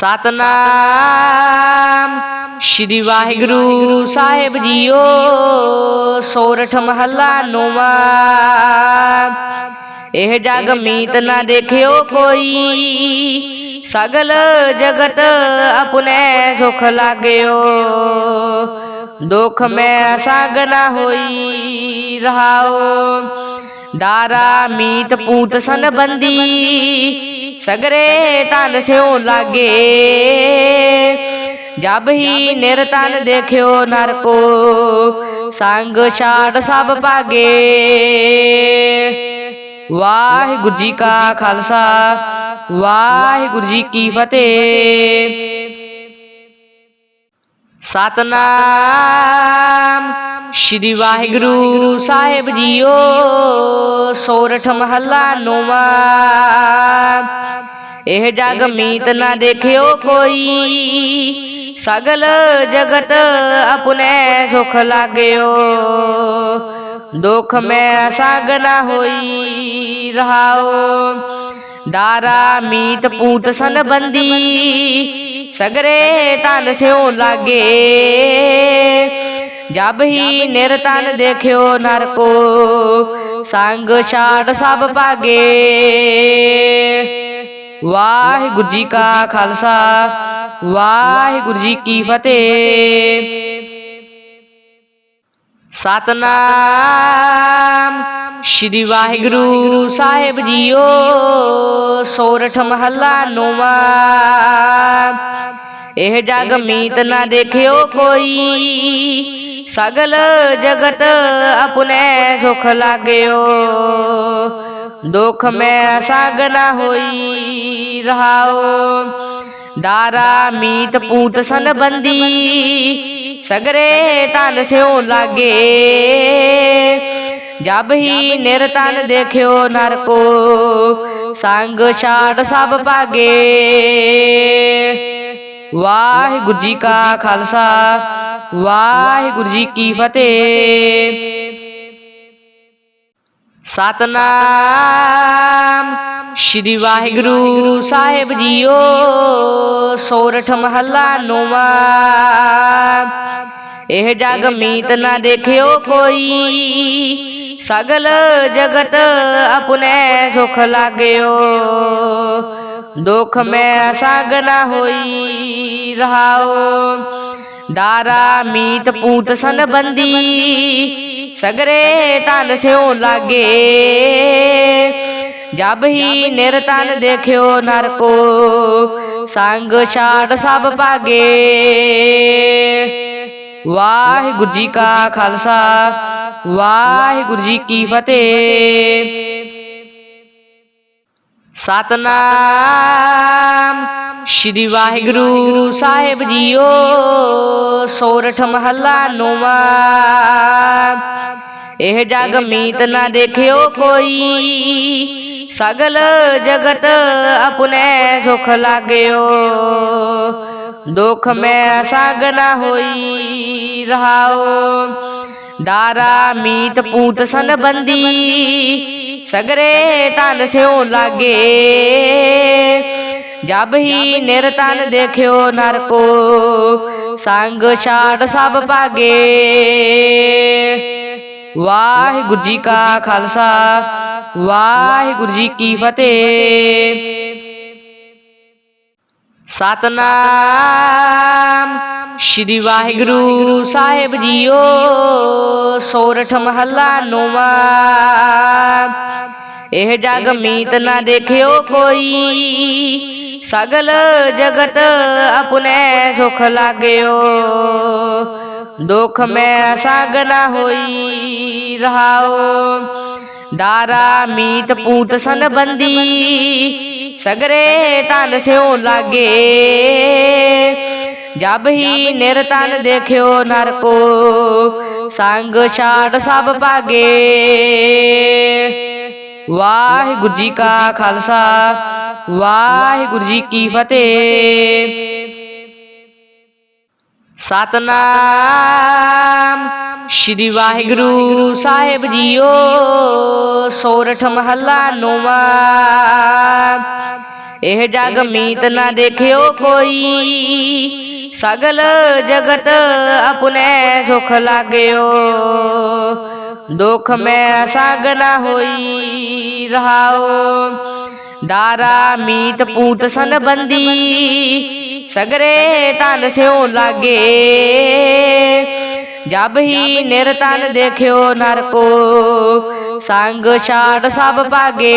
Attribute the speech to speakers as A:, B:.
A: ਸਤਨਾਮ ਸ਼੍ਰੀ ਵਾਹਿਗੁਰੂ ਸਾਹਿਬ ਜੀਓ, ਸੋਰਠ ਮਹੱਲਾ ਨੌਵਾਂ। ਇਹ ਜਗ ਮੀਤ ਨਾ ਦੇਖਿਓ ਕੋਈ, ਸਗਲ ਜਗਤ ਆਪਣੇ ਸੁਖ ਲਾਗਿਓ। ਦੁਖ ਮੈਂ ਸੰਗ ਨਾ ਹੋਈ ਰਹਾਓ। ਦਾਰਾ ਮੀਤ ਪੂਤ ਸੰਬੰਦੀ ਸਗਰੇ ਤਨ ਸਿਉ ਲਾਗੇ। ਜਬ ਹੀ ਨਿਰਤਨ ਦੇਖਿਓ ਨਰ ਕੋ ਸੰਗ ਛਾੜ ਸਭ ਭਾਗੇ। ਵਾਹਿਗੁਰੂ ਜੀ ਕਾ ਖਾਲਸਾ। ਵਾਹਿਗੁਰੂ ਜੀ ਕੀ ਫਤਿਹ। ਸਤਨਾਮ। ਸ਼੍ਰੀ ਵਾਹਿਗੁਰੂ ਸਾਹਿਬ ਜੀਓ। ਸੋਰਠ ਮਹੱਲਾ ਨੌਵਾਂ। ਇਹ ਜਗ ਮੀਤ ਨਾ ਦੇਖਿਓ ਕੋਈ। ਸਗਲ ਜਗਤ ਆਪਣੇ ਸੁਖ ਲਾਗਿਓ। ਦੁਖ ਮੈਂ ਸੰਗ ਨਾ ਹੋਈ ਰਹਾਓ। ਦਾਰਾ ਮੀਤ ਪੂਤ ਸੰਬੰਦੀ ਸਗਰੇ ਤਨ ਸਿਉ ਲਾਗੇ। ਜਬ ਹੀ ਨਿਰਤਨ ਦੇਖਿਓ ਨਰ ਕੋ ਸੰਗ ਛਾੜ ਸਭ ਭਾਗੇ। ਵਾਹਿਗੁਰੂ ਜੀ ਕਾ ਖਾਲਸਾ। ਵਾਹਿਗੁਰੂ ਜੀ ਕੀ ਫਤਿਹ। ਸਤਨਾਮ। ਸ਼੍ਰੀ ਵਾਹਿਗੁਰੂ ਸਾਹਿਬ ਜੀਓ। ਸੋਰਠ ਮਹੱਲਾ ਨੌਵਾਂ। ਇਹ ਜਗ ਮੀਤ ਨਾ ਦੇਖਿਓ ਕੋਈ। ਸਗਲ ਜਗਤ ਆਪਣੇ ਸੁਖ ਲਾਗਿਓ। ਦੁਖ ਮੈਂ ਸੰਗ ਨਾ ਹੋਈ ਰਹਾਓ। ਦਾਰਾ ਮੀਤ ਪੂਤ ਸੰਬੰਦੀ ਸਗਰੇ ਤਨ ਸਿਉ ਲਾਗੇ। ਜਬ ਹੀ ਨਿਰਤਨ ਦੇਖਿਓ ਨਰ ਕੋ ਸੰਗ ਛਾੜ ਸਭ ਭਾਗੇ। ਵਾਹਿਗੁਰੂ ਜੀ ਕਾ ਖਾਲਸਾ, ਵਾਹਿਗੁਰੂ ਜੀ ਕੀ ਫਤਿਹ। ਸਤਨਾਮ ਸ਼੍ਰੀ ਵਾਹਿਗੁਰੂ ਸਾਹਿਬ ਜੀਓ, ਸੋਰਠ ਮਹੱਲਾ ਨੌਵਾਂ। ਇਹ ਜਗ ਮੀਤ ਨਾ ਦੇਖਿਓ ਕੋਈ, ਸਗਲ ਜਗਤ ਆਪਣੇ ਸੁਖ ਲਾਗਿਓ। ਦੁਖ ਮੈਂ ਸੰਗ ਨਾ ਹੋਈ ਰਹਾਓ। ਦਾਰਾ ਮੀਤ ਪੂਤ ਸੰਬੰਦੀ ਸਗਰੇ ਤਨ ਸਿਉ ਲਾਗੇ। ਜਬ ਹੀ ਨਿਰਤਨ ਦੇਖਿਓ ਨਰ ਕੋ ਸੰਗ ਛਾੜ ਸਭ ਭਾਗੇ। ਵਾਹਿਗੁਰੂ ਜੀ ਕਾ ਖਾਲਸਾ। ਵਾਹਿਗੁਰੂ ਜੀ ਕੀ ਫਤਿਹ। ਸਤਨਾਮ। ਸ਼੍ਰੀ ਵਾਹਿਗੁਰੂ ਸਾਹਿਬ ਜੀਓ। ਸੋਰਠ ਮਹੱਲਾ ਨੌਵਾਂ। ਇਹ ਜਗ ਮੀਤ ਨਾ ਦੇਖਿਓ ਕੋਈ। ਸਗਲ ਜਗਤ ਆਪਣੇ ਸੁਖ ਲਾਗਿਓ। ਦੁਖ ਮੈਂ ਸੰਗ ਨਾ ਹੋਈ ਰਹਾਓ। ਦਾਰਾ ਮੀਤ ਪੂਤ ਸੰਬੰਦੀ ਸਗਰੇ ਤਨ ਸਿਉ ਲਾਗੇ। ਜਬ ਹੀ ਨਿਰਤਨ ਦੇਖਿਓ ਨਰ ਕੋ ਸੰਗ ਛਾੜ ਸਭ ਪਾਗੇ ਵਾਹਿਗੁਰੂ ਜੀ ਕਾ ਖਾਲਸਾ, ਵਾਹਿਗੁਰੂ ਜੀ ਕੀ ਫਤਿਹ। ਸਤਨਾਮ ਸ਼੍ਰੀ ਵਾਹਿਗੁਰੂ ਸਾਹਿਬ ਜੀਓ ਸੋਰਠ ਮਹੱਲਾ ਨੌਵਾਂ। ਇਹ ਜਗ ਮੀਤ ਨਾ ਦੇਖਿਓ ਕੋਈ। ਸਗਲ ਜਗਤ ਆਪਣੇ ਸੁਖ ਲਾਗਿਓ। ਦੁਖ ਮੈਂ ਸੰਗ ਨਾ ਹੋਈ ਰਹਾਓ। ਦਾਰਾ ਮੀਤ ਪੂਤ ਸੰਬੰਦੀ ਸਗਰੇ ਤਨ ਸਿਉ ਲਾਗੇ। ਜਬ ਹੀ ਨਿਰਤਨ ਦੇਖਿਓ ਨਰ ਕੋ ਸੰਗ ਛਾੜ ਸਭ ਭਾਗੇ। ਵਾਹਿਗੁਰੂ ਜੀ ਕਾ ਖਾਲਸਾ ਵਾਹਿਗੁਰੂ ਜੀ ਕੀ ਫਤਿਹ। ਸਤਨਾਮ ਸ਼੍ਰੀ ਵਾਹਿਗੁਰੂ ਸਾਹਿਬ ਜੀਓ। ਸੋਰਠ ਮਹੱਲਾ ਨੌਵਾਂ। ਇਹ ਜਗ ਮੀਤ ਨਾ ਦੇਖਿਓ ਕੋਈ। ਸਗਲ ਜਗਤ ਆਪਣੇ ਸੁਖ ਲਾਗਿਓ। ਦੁਖ ਮੈਂ ਸਾਗ ਨਾ ਹੋਈ ਰਹਾਓ। ਦਾਰਾ ਮੀਤ ਪੂਤ ਸਨ ਬੰਦੀ ਸਗਰੇ ਤਨ ਸਿਉ ਲਾਗੇ। ਜਬ ਹੀ ਨਿਰਤਨ ਦੇਖਿਓ ਨਰ ਕੋ ਸੰਗ ਛਾੜ ਸਭ ਭਾਗੇ।